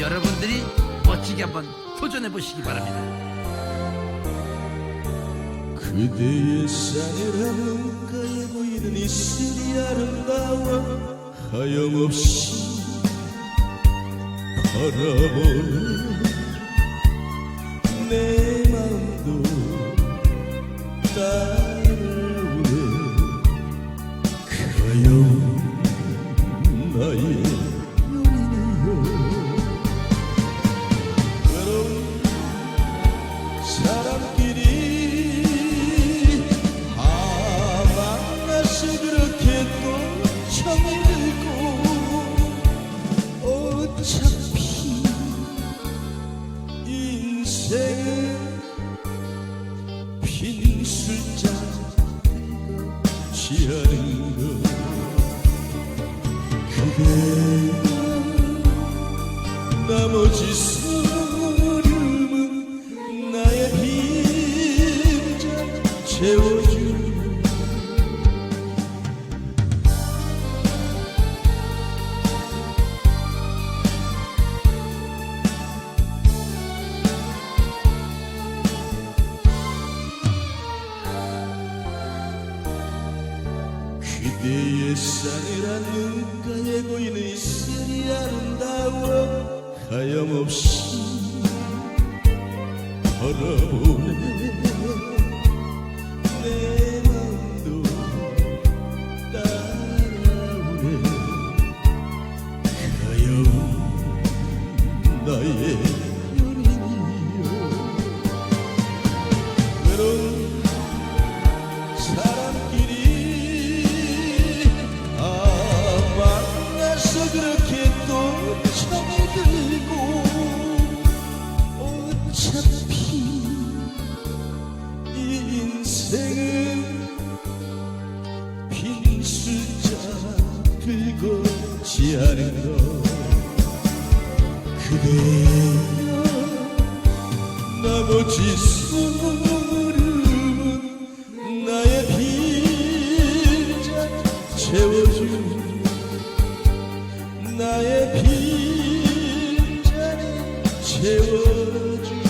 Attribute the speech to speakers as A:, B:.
A: 여러분들이 멋지게 한번 도전해 보시기 바랍니다.
B: 그대의 싸늘한 가에 보이는 이슬이 아름다워 하염없이 바라보는 내 마음도 따라오네 가여운 나의 인생은 빈 술잔치 않은 것 그대 나머지 서름은 나의 빈잔 채워 줄 그대의 싸늘한 눈가에 보이는 이슬이 아름다워 하염없이 바라보네. 내 마음도 따라오네. 가여운 나의 어차피 이 인생은 빈 술잔 들고지 않은 것. 그대여 나머지 서름은 나의 빈잔 채워줄 나의 빈잔 채워줄